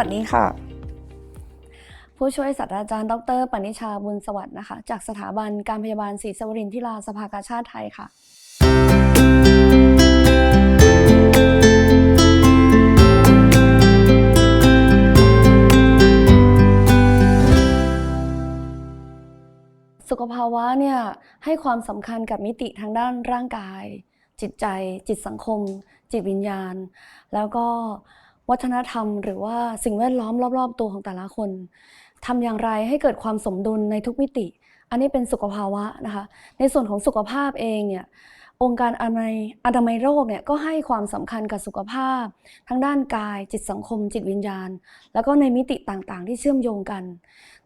วัสดีค่ะ ผู้ช่วยศาสตราจารย์ ดรปณิชาบุญสวัสดิ์นะคะ จากสถาบันการพยาบาลศรีสวรินทร์ทิราสภากาชาติไทยค่ะสุขภาวะเนี่ยให้ความสำคัญกับมิติทางด้านร่างกาย จิตใจ จิตสังคม จิตวิญญาณ แล้วก็ วัฒนธรรม หรือว่าสิ่งแวดล้อมรอบๆ ตัวของแต่ละคนทำอย่างไรให้เกิดความสมดุลในทุกมิติ อันนี้เป็นสุขภาวะนะคะในส่วนของสุขภาพเองเนี่ยองค์การอนามัยอนามัยโรคเนี่ยก็ให้ความสำคัญกับสุขภาพ ทั้งด้านกายจิตสังคม จิตวิญญาณ แล้วก็ในมิติต่างๆ ที่เชื่อมโยงกัน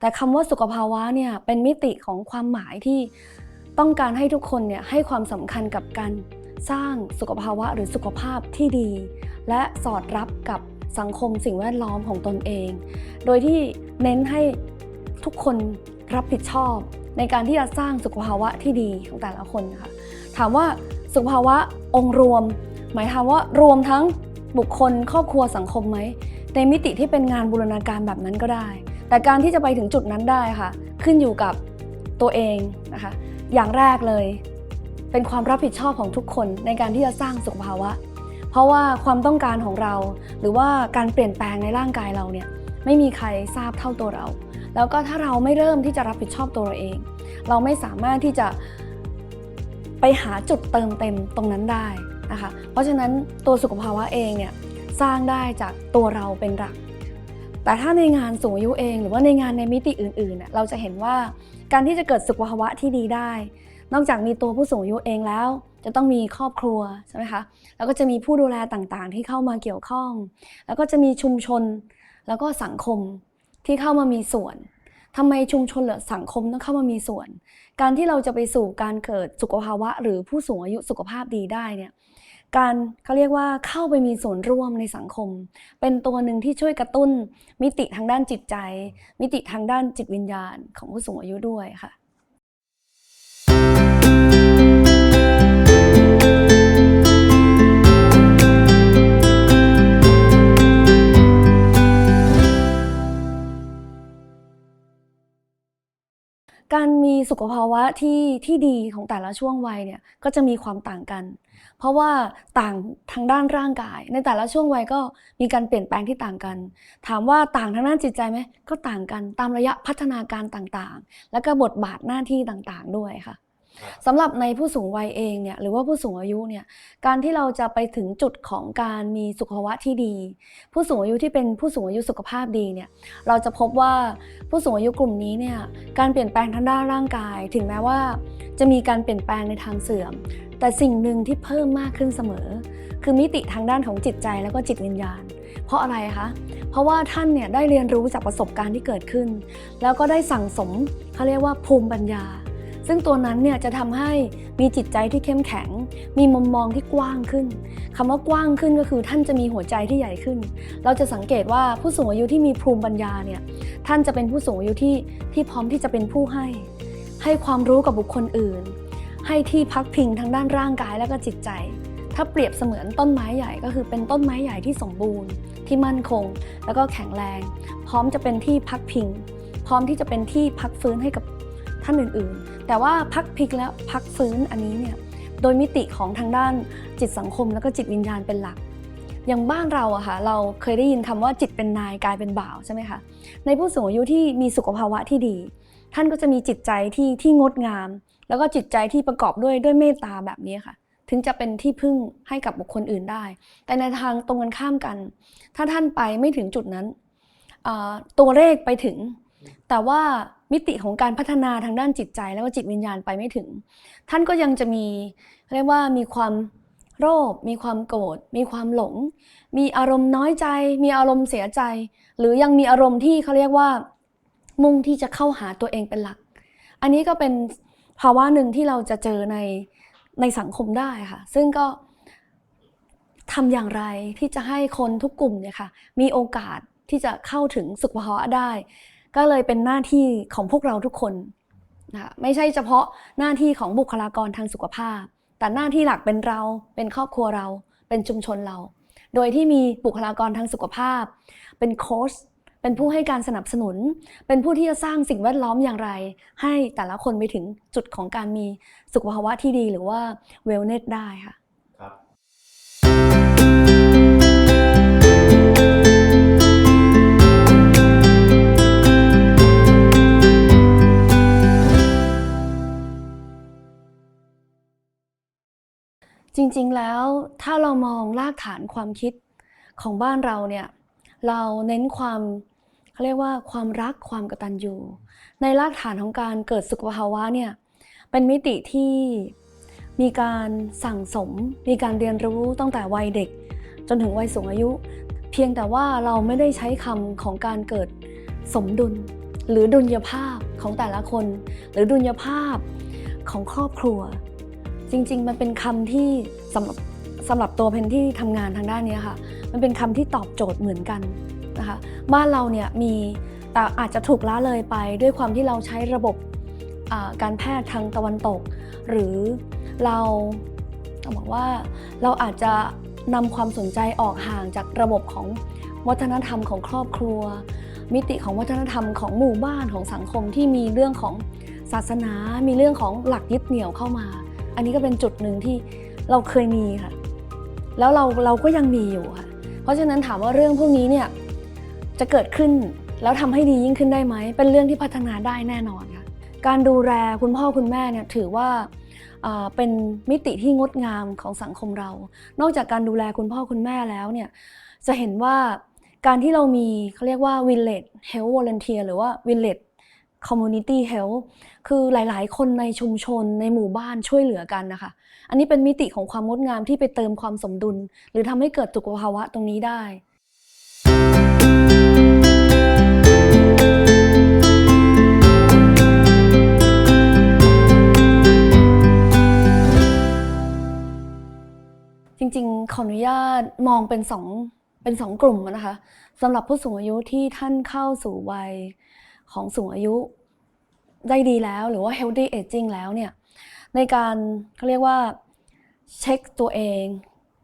แต่คำว่าสุขภาวะเนี่ยเป็นมิติของความหมายที่ต้องการให้ทุกคนเนี่ยให้ความสำคัญกับการสร้างสุขภาวะหรือสุขภาพที่ดี และสอดรับกับ สังคมสิ่งแวดล้อมของตนเอง โดยที่เน้นให้ทุกคนรับผิดชอบ ในการที่จะสร้างสุขภาวะที่ดีของแต่ละคนนะคะถามว่าสุขภาวะองค์รวม หมายความว่ารวมทั้งบุคคลครอบครัวสังคมไหมในมิติที่เป็นงานบูรณาการแบบนั้นก็ได้ แต่การที่จะไปถึงจุดนั้นได้ค่ะ ขึ้นอยู่กับตัวเองนะคะอย่างแรกเลย เป็นความรับผิดชอบของทุกคนในการที่จะสร้างสุขภาวะ เพราะว่าความต้องการของเรา หรือว่าการเปลี่ยนแปลงในร่างกายเราเนี่ยไม่มีใครทราบเท่าตัวเรา แล้วก็ถ้าเราไม่เริ่มที่จะรับผิดชอบตัวเราเอง เราไม่สามารถที่จะไปหาจุดเติมเต็มตรงนั้นได้นะคะ เพราะฉะนั้นตัวสุขภาวะเองเนี่ยสร้างได้จากตัวเราเป็นหลัก แต่ถ้าในงานสูงอายุเอง หรือว่าในงานในมิติอื่นๆเน่ยเราจะเห็นว่าการที่จะเกิดสุขภาวะที่ดีได้ นอกจากมีตัวผู้สูงอายุเองแล้ว จะต้องมีครอบครัวใช่ไหมคะแล้วก็จะมีผู้ดูแลต่างๆ ที่เข้ามาเกี่ยวข้อง แล้วก็จะมีชุมชน แล้วก็สังคมที่เข้ามามีส่วนทำไมชุมชนหรือสังคมต้องเข้ามามีส่วน การที่เราจะไปสู่การเกิดสุขภาวะ หรือผู้สูงอายุสุขภาพดีได้เนี่ยการเขาเรียกว่าเข้าไปมีส่วนร่วมในสังคม เป็นตัวหนึ่งที่ช่วยกระตุ้น มิติทางด้านจิตใจ มิติทางด้านจิตวิญญาณของผู้สูงอายุด้วยค่ะ การมีสุขภาวะที่ที่ดีของแต่ละช่วงวัยเนี่ยก็จะมีความต่างกัน เพราะว่าต่างทางด้านร่างกาย ในแต่ละช่วงวัยก็มีการเปลี่ยนแปลงที่ต่างกัน ถามว่าต่างทางด้านจิตใจไหมก็ต่างกันตามระยะพัฒนาการต่างๆ และก็บทบาทหน้าที่ต่างๆ ด้วยค่ะ สำหรับในผู้สูงวัยเองเนี่ยหรือว่าผู้สูงอายุเนี่ยการที่เราจะไปถึงจุดของการมีสุขภาวะที่ดี ผู้สูงอายุที่เป็นผู้สูงอายุสุขภาพดีเนี่ยเราจะพบว่าผู้สูงอายุกลุ่มนี้เนี่ยการเปลี่ยนแปลงทางด้านร่างกาย ถึงแม้ว่าจะมีการเปลี่ยนแปลงในทางเสื่อม แต่สิ่งหนึ่งที่เพิ่มมากขึ้นเสมอ คือมิติทางด้านของจิตใจแล้วก็จิตวิญญาณ เพราะอะไรคะเพราะว่าท่านเนี่ยได้เรียนรู้จากประสบการณ์ที่เกิดขึ้น แล้วก็ได้สั่งสมเขาเรียกว่าภูมิปัญญา ซึ่งตัวนั้นเนี่ยจะทำให้มีจิตใจที่เข้มแข็ง มีมุมมองที่กว้างขึ้นคำว่ากว้างขึ้นก็คือท่านจะมีหัวใจที่ใหญ่ขึ้น เราจะสังเกตว่าผู้สูงอายุที่มีภูมิปัญญาเนี่ยท่านจะเป็นผู้สูงอายุที่ที่พร้อมที่จะเป็นผู้ให้ ให้ความรู้กับบุคคลอื่น ให้ที่พักพิงทางด้านร่างกายและก็จิตใจ ถ้าเปรียบเสมือนต้นไม้ใหญ่ก็คือเป็นต้นไม้ใหญ่ที่สมบูรณ์ ที่มั่นคง แล้วก็แข็งแรง พร้อมจะเป็นที่พักพิง พร้อมที่จะเป็นที่พักฟื้นให้กับท่านอื่นๆ แต่ว่าพักพิงและพักฟื้นอันนี้เนี่ยโดยมิติของทางด้านจิตสังคมแล้วก็จิตวิญญาณเป็นหลัก อย่างบ้านเราอะค่ะเราเคยได้ยินคำว่าจิตเป็นนายกายเป็นบ่าวใช่ไหมคะในผู้สูงอายุที่มีสุขภาวะที่ดี ท่านก็จะมีจิตใจที่ที่งดงาม แล้วก็จิตใจที่ประกอบด้วยด้วยเมตตาแบบนี้ค่ะ ถึงจะเป็นที่พึ่งให้กับบุคคลอื่นได้ แต่ในทางตรงกันข้ามกัน ถ้าท่านไปไม่ถึงจุดนั้นตัวเลขไปถึง แต่ว่า มิติของการพัฒนาทางด้านจิตใจแล้วก็จิตวิญญาณไปไม่ถึง ท่านก็ยังจะมีเรียกว่ามีความโรค มีความโกรธ มีความหลง มีอารมณ์น้อยใจ มีอารมณ์เสียใจ หรือยังมีอารมณ์ที่เขาเรียกว่า มุ่งที่จะเข้าหาตัวเองเป็นหลัก อันนี้ก็เป็นภาวะหนึ่งที่เราจะเจอในในสังคมได้ค่ะ ซึ่งก็ทำอย่างไรที่จะให้คนทุกกลุ่มเนี่ยค่ะมีโอกาสที่จะเข้าถึงสุขภาวะได้ ก็เลยเป็นหน้าที่ของพวกเราทุกคนนะคะไม่ใช่เฉพาะหน้าที่ของบุคลากรทางสุขภาพ แต่หน้าที่หลักเป็นเรา เป็นครอบครัวเรา เป็นชุมชนเรา โดยที่มีบุคลากรทางสุขภาพ เป็นโค้ชเป็นผู้ให้การสนับสนุน เป็นผู้ที่จะสร้างสิ่งแวดล้อมอย่างไร ให้แต่ละคนไปถึงจุดของการมีสุขภาวะที่ดีหรือว่าเวลเนสได้ค่ะ แล้วถ้าเรามองรากฐานความคิดของบ้านเราเนี่ยเราเน้นความเขาเรียกว่าความรักความกตัญญูในรากฐานของการเกิดสุขภาวะเนี่ยเป็นมิติที่มีการสั่งสม มีการเรียนรู้ตั้งแต่วัยเด็ก จนถึงวัยสูงอายุ เพียงแต่ว่าเราไม่ได้ใช้คำของการเกิดสมดุล หรือดุลยภาพของแต่ละคน หรือดุลยภาพของครอบครัว จริง ๆ มันเป็นคำที่สำหรับสำหรับตัวเพนที่ทำงานทางด้านนี้ค่ะ มันเป็นคำที่ตอบโจทย์เหมือนกันนะคะบ้านเราเนี่ยมีแต่อาจจะถูกละเลยไปด้วยความที่เราใช้ระบบการแพทย์ทางตะวันตก หรือเราต้องบอกว่าเราอาจจะนำความสนใจออกห่างจากระบบของวัฒนธรรมของครอบครัว มิติของวัฒนธรรมของหมู่บ้านของสังคมที่มีเรื่องของศาสนา มีเรื่องของหลักยึดเหนี่ยวเข้ามา อันนี้ก็เป็นจุดหนึ่งที่เราเคยมีค่ะ แล้วเราเราก็ยังมีอยู่ค่ะ เพราะฉะนั้นถามว่าเรื่องพวกนี้เนี่ยจะเกิดขึ้นแล้วทำให้ดียิ่งขึ้นได้ไหม เป็นเรื่องที่พัฒนาได้แน่นอนค่ะ การดูแลคุณพ่อคุณแม่เนี่ยถือว่าอ่าเป็นมิติที่งดงามของสังคมเรา นอกจากการดูแลคุณพ่อคุณแม่แล้วเนี่ยจะเห็นว่าการที่เรามีเขาเรียกว่า village health volunteer หรือว่า village community health คือหลาย ๆ คนในชุมชนในหมู่บ้านช่วยเหลือกันนะคะ อันนี้เป็นมิติของความงดงามที่ไปเติมความสมดุล หรือทำให้เกิดสุขภาวะตรงนี้ได้จริงๆ ขออนุญาตมองเป็นสองเป็นสองกลุ่มนะคะสำหรับผู้สูงอายุที่ท่านเข้าสู่วัย ของสูงอายุได้ดีแล้วหรือว่า healthy aging แล้วเนี่ยในการเขาเรียกว่าเช็คตัวเอง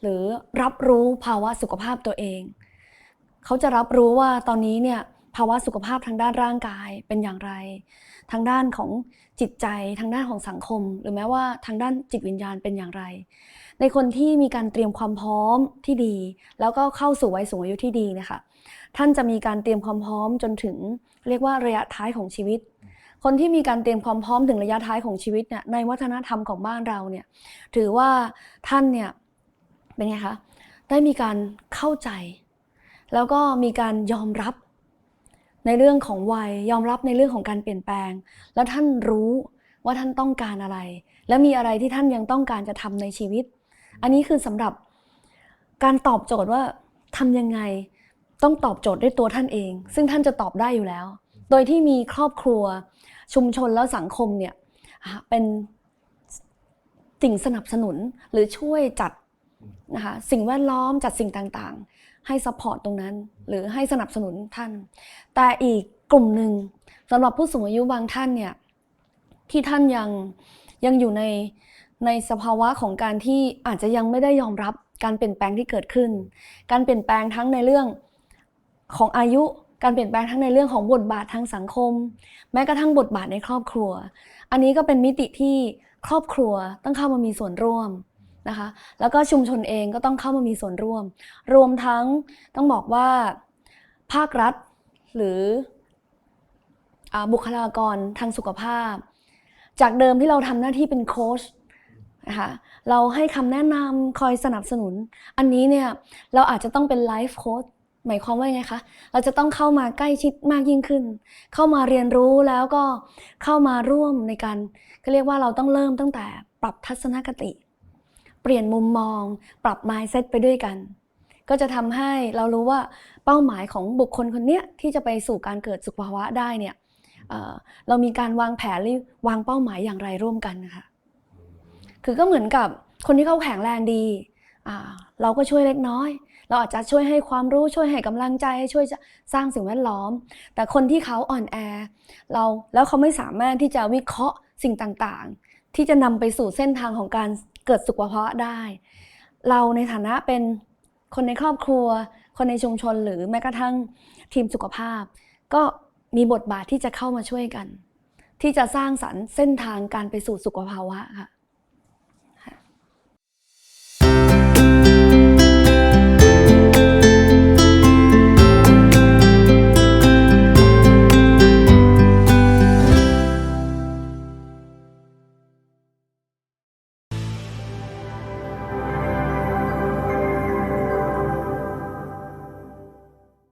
หรือรับรู้ภาวะสุขภาพตัวเอง เขาจะรับรู้ว่าตอนนี้เนี่ยภาวะสุขภาพทางด้านร่างกายเป็นอย่างไร ทางด้านของจิตใจทางด้านของสังคม หรือแม้ว่าทางด้านจิตวิญญาณเป็นอย่างไร ในคนที่มีการเตรียมความพร้อมที่ดี แล้วก็เข้าสู่วัยสูงอายุที่ดีนะคะ ท่านจะมีการเตรียมความพร้อมจนถึง เรียกว่าระยะท้ายของชีวิต คนที่มีการเตรียมความพร้อมถึงระยะท้ายของชีวิตเนี่ยในวัฒนธรรมของบ้านเราเนี่ยถือว่าท่านเนี่ยเป็นไงคะได้มีการเข้าใจ แล้วก็มีการยอมรับในเรื่องของวัยยอมรับในเรื่องของการเปลี่ยนแปลง แล้วท่านรู้ว่าท่านต้องการอะไร และมีอะไรที่ท่านยังต้องการจะทำในชีวิต อันนี้คือสำหรับการตอบโจทย์ว่าทำยังไง ต้องตอบโจทย์ด้วยตัวท่านเอง ซึ่งท่านจะตอบได้อยู่แล้ว โดยที่มีครอบครัวชุมชนแล้วสังคมเนี่ยเป็นสิ่งสนับสนุนหรือช่วยจัดนะคะสิ่งแวดล้อมจัดสิ่งต่างๆ ให้ซัพพอร์ตตรงนั้น หรือให้สนับสนุนท่าน แต่อีกกลุ่มหนึ่งสำหรับผู้สูงอายุบางท่านเนี่ยที่ท่านยังยังอยู่ในในสภาวะของการที่อาจจะยังไม่ได้ยอมรับการเปลี่ยนแปลงที่เกิดขึ้น การเปลี่ยนแปลงทั้งในเรื่อง ของอายุการเปลี่ยนแปลงทั้งในเรื่องของบทบาททางสังคม แม้กระทั่งบทบาทในครอบครัว อันนี้ก็เป็นมิติที่ครอบครัวต้องเข้ามามีส่วนร่วมนะคะ แล้วก็ชุมชนเองก็ต้องเข้ามามีส่วนร่วม รวมทั้งต้องบอกว่าภาครัฐหรืออบุคลากรทางสุขภาพ จากเดิมที่เราทำหน้าที่เป็นโค้ชนะคะเราให้คำแนะนำคอยสนับสนุน อันนี้เนี่ยเราอาจจะต้องเป็นไลฟ์โค้ด หมายความว่าไงคะ เราจะต้องเข้ามาใกล้ชิดมากยิ่งขึ้น เข้ามาเรียนรู้แล้วก็เข้ามาร่วมในการก็เรียกว่าเราต้องเริ่มตั้งแต่ปรับทัศนคติ เปลี่ยนมุมมอง ปรับ mindset ไปด้วยกัน ก็จะทำให้เรารู้ว่าเป้าหมายของบุคคลคนเนี้ยที่จะไปสู่การเกิดสุขภาวะได้เนี่ยเเรามีการวางแผนหรือวางเป้าหมายอย่างไรร่วมกันนะคะคือก็เหมือนกับคนที่เขาแข็งแรงดี เราก็ช่วยเล็กน้อย เราอาจจะช่วยให้ความรู้ช่วยให้กำลังใจช่วยสร้างสิ่งแวดล้อม แต่คนที่เขาอ่อนแอเราแล้วเขาไม่สามารถที่จะวิเคราะห์สิ่งต่างๆ ที่จะนำไปสู่เส้นทางของการเกิดสุขภาวะได้ เราในฐานะเป็นคนในครอบครัว คนในชุมชนหรือแม้กระทั่งทีมสุขภาพ ก็มีบทบาทที่จะเข้ามาช่วยกัน ที่จะสร้างสรรค์เส้นทางการไปสู่สุขภาวะค่ะ